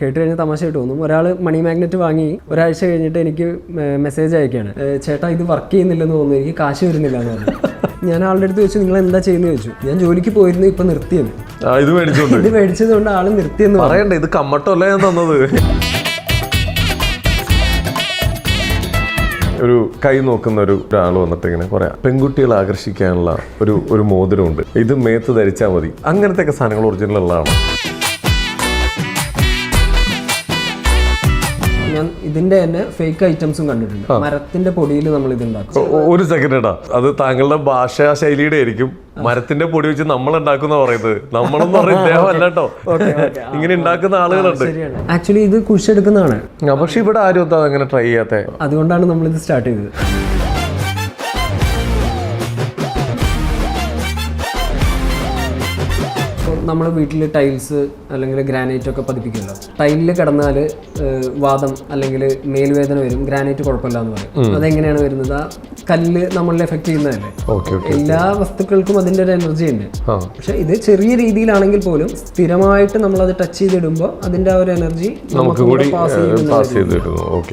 കേട്ട് കഴിഞ്ഞാൽ തമാശയായിട്ട് തോന്നും. ഒരാൾ മണി മാഗ്നറ്റ് വാങ്ങി ഒരാഴ്ച കഴിഞ്ഞിട്ട് എനിക്ക് മെസ്സേജ് അയക്കുകയാണ് ചേട്ടാ ഇത് വർക്ക് ചെയ്യുന്നില്ലെന്ന് തോന്നുന്നു. എനിക്ക് കാശ് വരുന്നില്ല എന്ന് പറഞ്ഞു. ഞാൻ ആളുടെ അടുത്ത് ചോദിച്ചു നിങ്ങൾ എന്താ ചെയ്യുന്നത് ചോദിച്ചു. ഞാൻ ജോലിക്ക് പോയിരുന്നു ഇപ്പൊ നിർത്തിയെന്ന്. ആ ഇത് മേടിച്ചോണ്ട് ഇത് മേടിച്ചത് കൊണ്ട് ആൾ നിർത്തിയെന്ന് പറയണ്ട ഇത് കമ്മട്ടല്ല ഞാൻ തന്നത്? ഒരു കൈ നോക്കുന്ന ഒരു ഒരാൾ വന്നിട്ട് ഇങ്ങനെ പറയാം പെൺകുട്ടികളെ ആകർഷിക്കാനുള്ള ഒരു ഒരു മോതിരമുണ്ട്. ഇത് മേത്ത് ധരിച്ചാൽ മതി. അങ്ങനത്തെ ഒക്കെ സാധനങ്ങൾ ഒറിജിനൽ ഉള്ളതാണ്? ഞാൻ ഇതിന്റെ തന്നെ ഫേക്ക് ഐറ്റംസും കണ്ടിട്ടുണ്ട്. മരത്തിന്റെ പൊടിയിൽ നമ്മൾ ഇത് ഉണ്ടാക്കും. ഒരു സെക്കൻഡ് ഇടാ അത് താങ്കളുടെ ഭാഷാ ശൈലിയുടെ ആയിരിക്കും. മരത്തിന്റെ പൊടി വെച്ച് നമ്മൾ ഉണ്ടാക്കുന്ന പറയുന്നത്. നമ്മളെന്ന് ഇദ്ദേഹം അല്ല ഇങ്ങനെ ഉണ്ടാക്കുന്ന ആളുകളുണ്ട്. ആക്ച്വലി ഇത് കുഴിച്ചെടുക്കുന്നതാണ് പക്ഷെ ഇവിടെ ആരും അങ്ങനെ ട്രൈ ചെയ്യാത്ത. അതുകൊണ്ടാണ് നമ്മൾ ഇത് സ്റ്റാർട്ട് ചെയ്തത്. നമ്മൾ വീട്ടിൽ ടൈൽസ് അല്ലെങ്കിൽ ഗ്രാനൈറ്റ് ഒക്കെ പതിപ്പിക്കുമല്ലോ. ടൈലിൽ കിടന്നാൽ വാദം അല്ലെങ്കിൽ മേൽവേദന വരും ഗ്രാനൈറ്റ് കുഴപ്പമില്ല എന്ന് പറയും അതെങ്ങനെയാണ് വരുന്നത്? ആ കല്ല് നമ്മളിൽ എഫക്ട് ചെയ്യുന്നതല്ലേ? എല്ലാ വസ്തുക്കൾക്കും അതിന്റെ ഒരു എനർജി ഉണ്ട്. പക്ഷെ ഇത് ചെറിയ രീതിയിലാണെങ്കിൽ പോലും സ്ഥിരമായിട്ട് നമ്മൾ അത് ടച്ച് ചെയ്തിടുമ്പോൾ അതിന്റെ ആ ഒരു എനർജി നമുക്ക് പാസ് ചെയ്യുന്ന